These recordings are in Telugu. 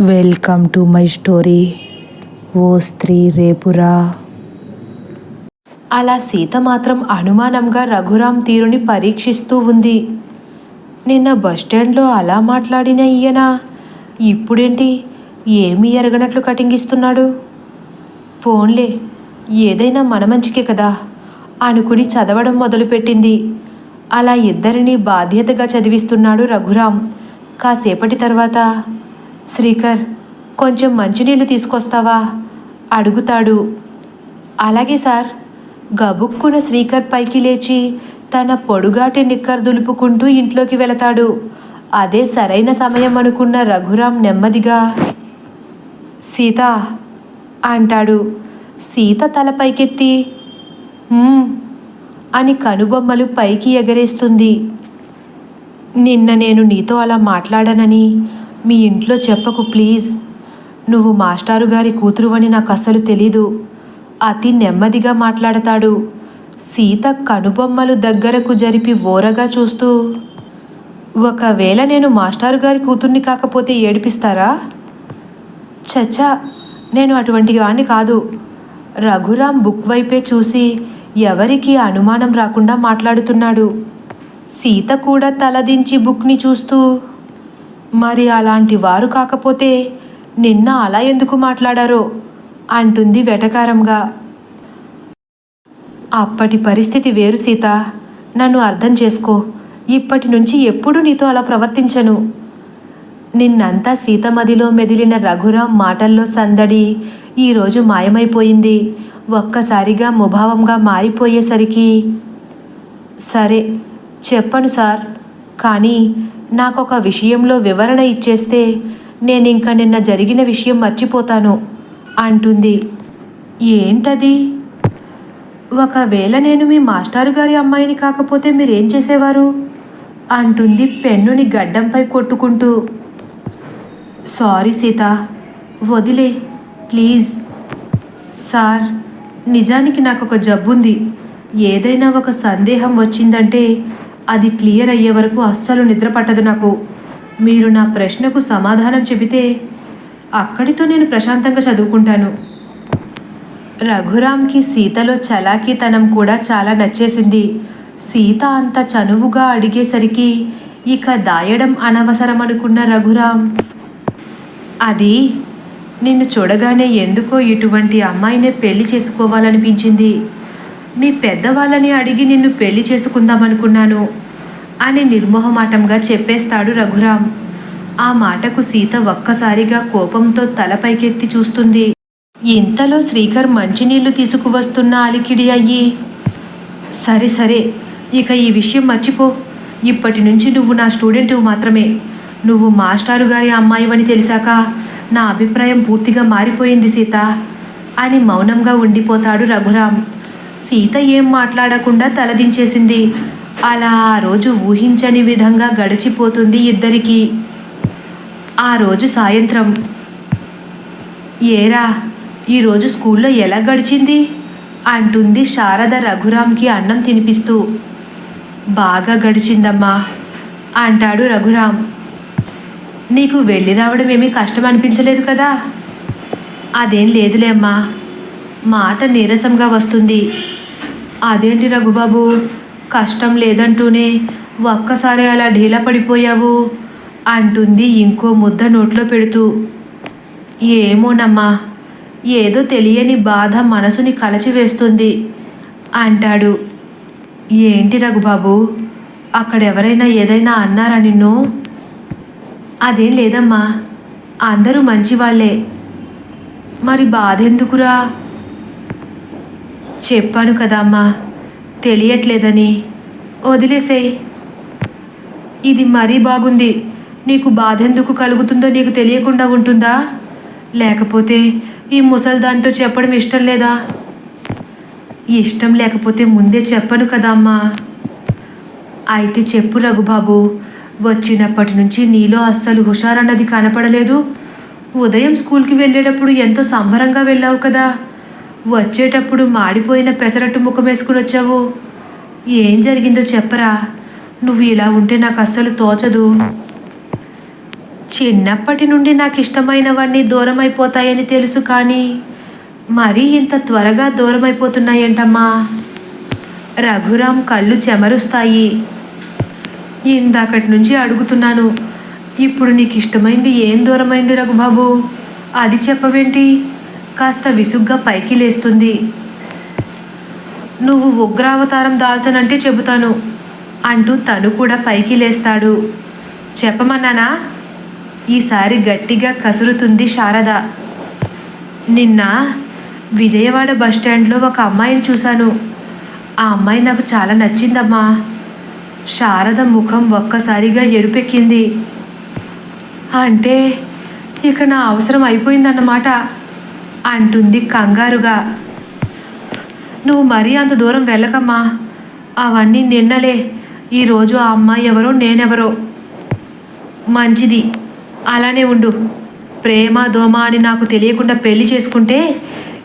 వెల్కమ్ టు మై స్టోరీ ఓ స్త్రీ రేపురా. అలా సీత మాత్రం అనుమానంగా రఘురాం తీరుని పరీక్షిస్తూ ఉంది. నిన్న బస్టాండ్లో అలా మాట్లాడిన ఈయన ఇప్పుడేంటి ఏమీ ఎరగనట్లు కటింగిస్తున్నాడు? పోన్లే ఏదైనా మన మంచికే కదా అనుకుని చదవడం మొదలుపెట్టింది. అలా ఇద్దరిని బాధ్యతగా చదివిస్తున్నాడు రఘురాం. కాసేపటి తర్వాత శ్రీకర్ కొంచెం మంచినీళ్ళు తీసుకొస్తావా? అడుగుతాడు. అలాగే సార్. గబుక్కున శ్రీకర్ పైకి లేచి తన పొడుగాటి నిక్కర్ దులుపుకుంటూ ఇంట్లోకి వెళతాడు. అదే సరైన సమయం అనుకున్న రఘురాం నెమ్మదిగా సీత అంటాడు. సీత తల పైకెత్తి అని కనుబొమ్మలు పైకి ఎగరేస్తుంది. నిన్న నేను నీతో అలా మాట్లాడనని మీ ఇంట్లో చెప్పకు ప్లీజ్. నువ్వు మాస్టారు గారి కూతురువని నాకు అస్సలు తెలీదు. అతి నెమ్మదిగా మాట్లాడతాడు. సీత కనుబొమ్మలు దగ్గరకు జరిపి ఓరగా చూస్తూ ఒకవేళ నేను మాస్టారు గారి కూతుర్ని కాకపోతే ఏడిపిస్తారా? చచ్చా నేను అటువంటి వాణ్ణి కాదు. రఘురాం బుక్ వైపే చూసి ఎవరికి అనుమానం రాకుండా మాట్లాడుతున్నాడు. సీత కూడా తలదించి బుక్ని చూస్తూ మరి అలాంటి వారు కాకపోతే నిన్న అలా ఎందుకు మాట్లాడారో అంటుంది వెటకారంగా. అప్పటి పరిస్థితి వేరు సీత. నన్ను అర్థం చేసుకో. ఇప్పటి నుంచి ఎప్పుడూ నీతో అలా ప్రవర్తించను. నిన్నంతా సీతమదిలో మెదిలిన రఘురాం మాటల్లో సందడి ఈరోజు మాయమైపోయింది. ఒక్కసారిగా ముభావంగా మారిపోయేసరికి సరే చెప్పను సార్. కానీ నాకొక విషయంలో వివరణ ఇచ్చేస్తే నేను ఇంకా నిన్న జరిగిన విషయం మర్చిపోతాను అంటుంది. ఏంటది? ఒకవేళ నేను మీ మాస్టారు గారి అమ్మాయిని కాకపోతే మీరేం చేసేవారు? అంటుంది పెన్నుని గడ్డంపై కొట్టుకుంటూ. సారీ సీత వదిలే ప్లీజ్. సార్ నిజానికి నాకు ఒక జబ్బుంది. ఏదైనా ఒక సందేహం వచ్చిందంటే అది క్లియర్ అయ్యే వరకు అస్సలు నిద్ర పట్టదు నాకు. మీరు నా ప్రశ్నకు సమాధానం చెబితే అక్కడితో నేను ప్రశాంతంగా చదువుకుంటాను. రఘురామ్కి సీతలో చలాకీతనం కూడా చాలా నచ్చేసింది. సీత అంత చనువుగా అడిగేసరికి ఇక దాయడం అనవసరం అనుకున్న రఘురామ్ అది నిన్ను చూడగానే ఎందుకో ఇటువంటి అమ్మాయినే పెళ్ళి చేసుకోవాలనిపించింది. మీ పెద్దవాళ్ళని అడిగి నిన్ను పెళ్ళి చేసుకుందామనుకున్నాను అని నిర్మోహమాటంగా చెప్పేస్తాడు రఘురాం ఆ మాటకు సీత ఒక్కసారిగా కోపంతో తల పైకెత్తి చూస్తుంది. ఇంతలో శ్రీకర్ మంచినీళ్ళు తీసుకువస్తున్న అలికిడి అయ్యి సరే సరే ఇక ఈ విషయం మర్చిపో. ఇప్పటి నుంచి నువ్వు నా స్టూడెంట్ మాత్రమే. నువ్వు మాస్టారు గారి అమ్మాయివని తెలిసాక నా అభిప్రాయం పూర్తిగా మారిపోయింది సీత అని మౌనంగా ఉండిపోతాడు రఘురాం సీత ఏం మాట్లాడకుండా తలదించేసింది. అలా ఆ రోజు ఊహించని విధంగా గడిచిపోతుంది ఇద్దరికీ. ఆ రోజు సాయంత్రం. ఏరా ఈరోజు స్కూల్లో ఎలా గడిచింది? అంటుంది శారద రఘురామ్కి అన్నం తినిపిస్తూ. బాగా గడిచిందమ్మా అంటాడు రఘురామ్. నీకు వెళ్ళి రావడం ఏమీ కష్టం అనిపించలేదు కదా? అదేం లేదులే అమ్మా మాట నీరసంగా వస్తుంది. అదేంటి రఘుబాబు? కష్టం లేదంటూనే ఒక్కసారి అలా ఢీలా పడిపోయావు అంటుంది ఇంకో ముద్ద నోట్లో పెడుతూ. ఏమోనమ్మా ఏదో తెలియని బాధ మనసుని కలచివేస్తుంది అంటాడు. ఏంటి రఘుబాబు అక్కడెవరైనా ఏదైనా అన్నారా నిన్ను? అదేం లేదమ్మా అందరూ మంచివాళ్ళే మరి బాధ ఎందుకురా చెప్పాను కదా అమ్మా తెలియట్లేదని. వదిలేసేయ్. ఇది మరీ బాగుంది. నీకు బాధ ఎందుకు కలుగుతుందో నీకు తెలియకుండా ఉంటుందా? లేకపోతే ఈ ముసల్దానితో చెప్పడం ఇష్టం లేదా? ఇష్టం లేకపోతే ముందే చెప్పను కదా అమ్మా అయితే చెప్పు రఘుబాబు వచ్చినప్పటి నుంచి నీలో అస్సలు హుషారన్నది కనపడలేదు. ఉదయం స్కూల్కి వెళ్ళేటప్పుడు ఎంతో సంబరంగా వెళ్ళావు కదా. వచ్చేటప్పుడు మాడిపోయిన పెసరట్టు ముఖం వేసుకుని వచ్చావు. ఏం జరిగిందో చెప్పరా. నువ్వు ఇలా ఉంటే నాకు అస్సలు తోచదు. చిన్నప్పటి నుండి నాకు ఇష్టమైనవన్నీ దూరం అయిపోతాయని తెలుసు కానీ మరీ ఇంత త్వరగా దూరం అయిపోతున్నాయంటమ్మా రఘురాం కళ్ళు చెమరుస్తాయి. ఇందాకటి నుంచి అడుగుతున్నాను ఇప్పుడు నీకు ఇష్టమైంది ఏం దూరమైంది రఘుబాబు? అది చెప్పవేంటి? కాస్త విసుగ్గా పైకి లేస్తుంది. నువ్వు ఉగ్రావతారం దాల్చనంటే చెబుతాను అంటూ తను కూడా పైకి లేస్తాడు. చెప్పమన్నానా? ఈసారి గట్టిగా కసురుతుంది శారద. నిన్న విజయవాడ బస్టాండ్లో ఒక అమ్మాయిని చూశాను. ఆ అమ్మాయి నాకు చాలా నచ్చిందమ్మా. శారద ముఖం ఒక్కసారిగా ఎరుపెక్కింది. అంటే ఇక నా అవసరం అయిపోయిందన్నమాట. అంటుంది కంగారుగా. నువ్వు మరీ అంత దూరం వెళ్ళకమ్మా. అవన్నీ నిన్నలే. ఈరోజు ఆ అమ్మాయి ఎవరో నేనెవరో. మంచిది. అలానే ఉండు. ప్రేమ దోమ అని నాకు తెలియకుండా పెళ్ళి చేసుకుంటే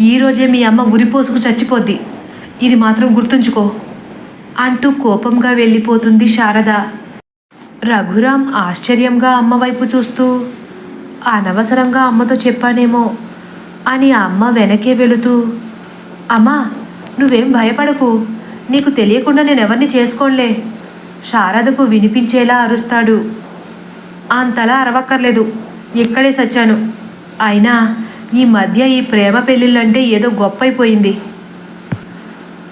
ఈరోజే మీ అమ్మ ఉరిపోసుకు చచ్చిపోద్ది. ఇది మాత్రం గుర్తుంచుకో. అంటూ కోపంగా వెళ్ళిపోతుంది శారద. రఘురాం ఆశ్చర్యంగా అమ్మ వైపు చూస్తూ అనవసరంగా అమ్మతో చెప్పానేమో. అని అమ్మ వెనకే వెళుతూ అమ్మా నువ్వేం భయపడకు. నీకు తెలియకుండా నేను ఎవరిని చేసుకోనులే. శారదకు వినిపించేలా అరుస్తాడు. అంతలా అరవక్కర్లేదు. ఇక్కడే సచ్చాను. అయినా ఈ మధ్య ఈ ప్రేమ పెళ్ళిళ్ళంటే ఏదో గొప్పైపోయింది.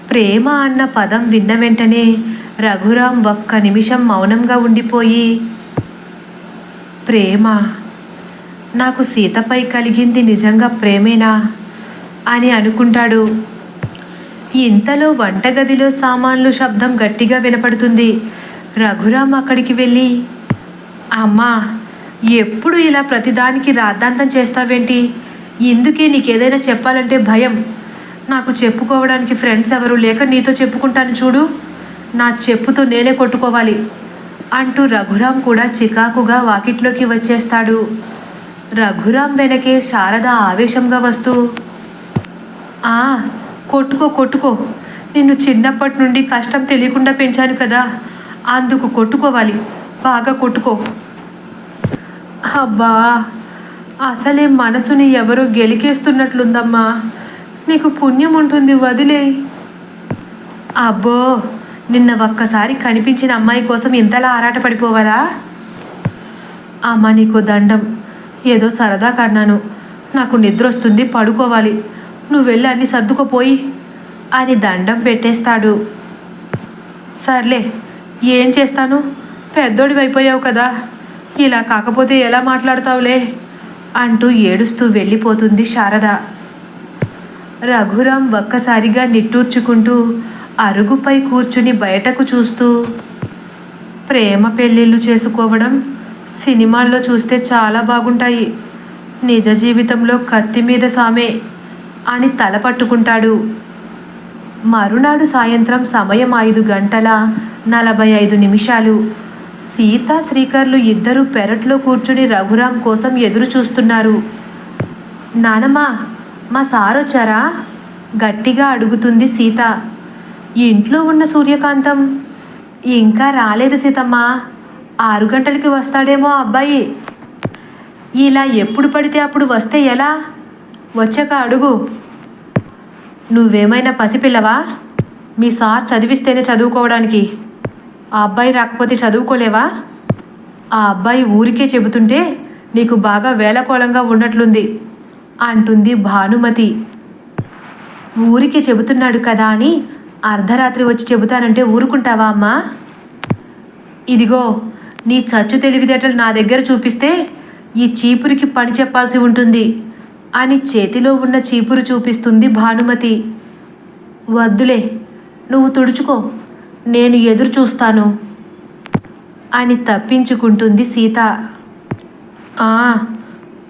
ప్రేమ అన్న పదం విన్న వెంటనే రఘురాం ఒక్క నిమిషం మౌనంగా ఉండిపోయి ప్రేమ నాకు సీతపై కలిగింది నిజంగా ప్రేమేనా? అని అనుకుంటాడు. ఇంతలో వంటగదిలో సామాన్లు శబ్దం గట్టిగా వినపడుతుంది. రఘురామ్ అక్కడికి వెళ్ళి అమ్మా ఎప్పుడు ఇలా ప్రతిదానికి రాద్ధాంతం చేస్తావేంటి? ఇందుకే నీకేదైనా చెప్పాలంటే భయం. నాకు చెప్పుకోవడానికి ఫ్రెండ్స్ ఎవరు లేక నీతో చెప్పుకుంటాను చూడు. నా చెప్పుతో నేనే కొట్టుకోవాలి అంటూ రఘురామ్ కూడా చికాకుగా వాకిట్లోకి వచ్చేస్తాడు. రఘురాం వెనకే శారద ఆవేశంగా వస్తూ ఆ కొట్టుకో కొట్టుకో. నిన్ను చిన్నప్పటి నుండి కష్టం తెలియకుండా పెంచాను కదా. అందుకు కొట్టుకోవాలి. బాగా కొట్టుకో. అబ్బా అసలే మనసుని ఎవరో గెలికేస్తున్నట్లుందమ్మా. నీకు పుణ్యం ఉంటుంది వదిలే. అబ్బో నిన్న ఒక్కసారి కనిపించిన అమ్మాయి కోసం ఇంతలా ఆరాటపడిపోవాలా? అమ్మ నీకు దండం. ఏదో సరదా కన్నాను. నాకు నిద్ర వస్తుంది పడుకోవాలి. నువ్వు వెళ్ళి అన్ని సర్దుకుపోయి అని దండం పెట్టేస్తాడు. సర్లే ఏం చేస్తాను? పెద్దోడివి అయిపోయావు కదా. ఇలా కాకపోతే ఎలా మాట్లాడతావులే? అంటూ ఏడుస్తూ వెళ్ళిపోతుంది శారద. రఘురాం ఒక్కసారిగా నిట్టూర్చుకుంటూ అరుగుపై కూర్చుని బయటకు చూస్తూ ప్రేమ పెళ్ళిళ్ళు చేసుకోవడం సినిమాల్లో చూస్తే చాలా బాగుంటాయి. నిజ జీవితంలో కత్తి మీద సామే అని తల పట్టుకుంటాడు. మరునాడు సాయంత్రం సమయం ఐదు గంటల నలభై ఐదు నిమిషాలు. సీత శ్రీకర్లు ఇద్దరు పెరట్లో కూర్చుని రఘురాం కోసం ఎదురు చూస్తున్నారు. నానమ్మా మా సార్ వచ్చారా? గట్టిగా అడుగుతుంది సీత. ఇంట్లో ఉన్న సూర్యకాంతం. ఇంకా రాలేదు సీతమ్మా. ఆరు గంటలకి వస్తాడేమో ఆ అబ్బాయి. ఇలా ఎప్పుడు పడితే అప్పుడు వస్తే ఎలా? వచ్చాక అడుగు. నువ్వేమైనా పసిపిల్లవా? మీ సార్ చదివిస్తేనే చదువుకోవడానికి. ఆ అబ్బాయి రాకపోతే చదువుకోలేవా? ఆ అబ్బాయి ఊరికే చెబుతుంటే నీకు బాగా వేలకోళంగా ఉన్నట్లుంది అంటుంది భానుమతి. ఊరికే చెబుతున్నాడు కదా అని అర్ధరాత్రి వచ్చి చెబుతానంటే ఊరుకుంటావా అమ్మా? ఇదిగో నీ చచ్చు తెలివితేటలు నా దగ్గర చూపిస్తే ఈ చీపురికి పని చెప్పాల్సి ఉంటుంది అని చేతిలో ఉన్న చీపురు చూపిస్తుంది భానుమతి. వద్దులే నువ్వు తుడుచుకో నేను ఎదురు చూస్తాను అని తప్పించుకుంటుంది సీత.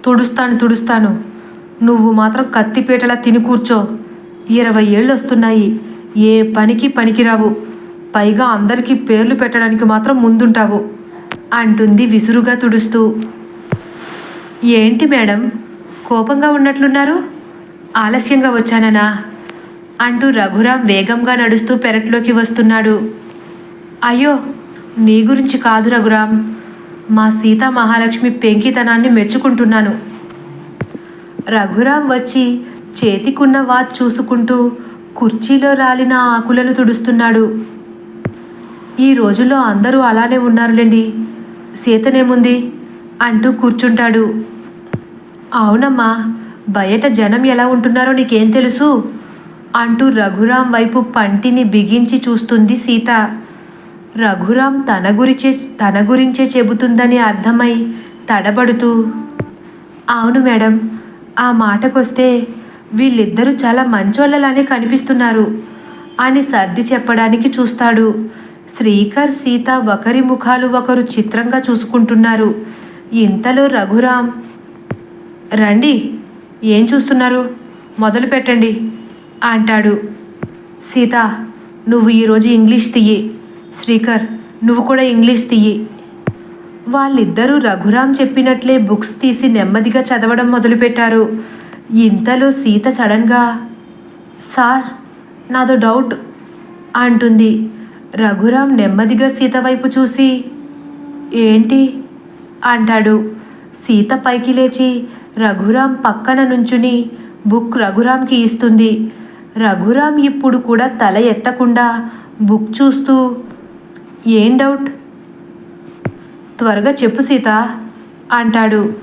తుడుస్తాను తుడుస్తాను. నువ్వు మాత్రం కత్తిపీటలా తిని కూర్చో. ఇరవై ఏళ్ళు వస్తున్నాయి ఏ పనికి పనికిరావు. పైగా అందరికీ పేర్లు పెట్టడానికి మాత్రం ముందుంటావు. అంటుంది విసురుగా తుడుస్తూ. ఏంటి మేడం? కోపంగా ఉన్నట్లున్నారు? ఆలస్యంగా వచ్చాననా? అంటూ రఘురాం వేగంగా నడుస్తూ పెరట్లోకి వస్తున్నాడు. అయ్యో నీ గురించి కాదు రఘురాం. మా సీతా మహాలక్ష్మి పెంకితనాన్ని మెచ్చుకుంటున్నాను. రఘురాం వచ్చి చేతికున్న వాచ్ చూసుకుంటూ కుర్చీలో రాలిన ఆకులను తుడుస్తున్నాడు. ఈ రోజుల్లో అందరూ అలానే ఉన్నారులేండి. సీతనేముంది? అంటూ కూర్చుంటాడు. అవునమ్మా బయట జనం ఎలా ఉంటున్నారో నీకేం తెలుసు? అంటూ రఘురాం వైపు పంటిని బిగించి చూస్తుంది సీత. రఘురాం తన గురిచే తన గురించే చెబుతుందని అర్థమై తడబడుతూ అవును మేడం ఆ మాటకొస్తే వీళ్ళిద్దరూ చాలా మంచోళ్ళలానే కనిపిస్తున్నారు అని సర్ది చెప్పడానికి చూస్తాడు. శ్రీకర్ సీత ఒకరి ముఖాలు ఒకరు చిత్రంగా చూసుకుంటున్నారు. ఇంతలో రఘురాం రండి ఏం చూస్తున్నారు? మొదలు పెట్టండి అంటాడు. సీత నువ్వు ఈరోజు ఇంగ్లీష్ తీయి శ్రీకర్ నువ్వు కూడా ఇంగ్లీష్ తీయి వాళ్ళిద్దరూ రఘురాం చెప్పినట్లే బుక్స్ తీసి నెమ్మదిగా చదవడం మొదలుపెట్టారు. ఇంతలో సీత సడన్గా సార్ నాదో డౌట్ అంటుంది. రఘురాం నెమ్మదిగా సీత వైపు చూసి ఏంటి? అంటాడు. సీత పైకి లేచి రఘురాం పక్కన నుంచుని బుక్ రఘురాంకి ఇస్తుంది. రఘురాం ఇప్పుడు కూడా తల ఎత్తకుండా బుక్ చూస్తూ ఏం డౌట్? త్వరగా చెప్పు సీత అంటాడు.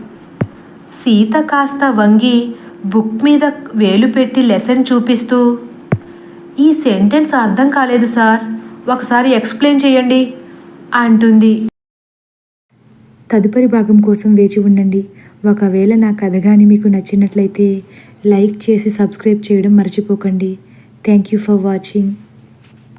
సీత కాస్త వంగి బుక్ మీద వేలు పెట్టి లెసన్ చూపిస్తూ ఈ సెంటెన్స్ అర్థం కాలేదు సార్. ఒకసారి ఎక్స్ప్లెయిన్ చేయండి అంటుంది. తదుపరి భాగం కోసం వేచి ఉండండి. ఒకవేళ నా కథ కానీ మీకు నచ్చినట్లయితే లైక్ చేసి సబ్స్క్రైబ్ చేయడం మర్చిపోకండి. Thank you for watching.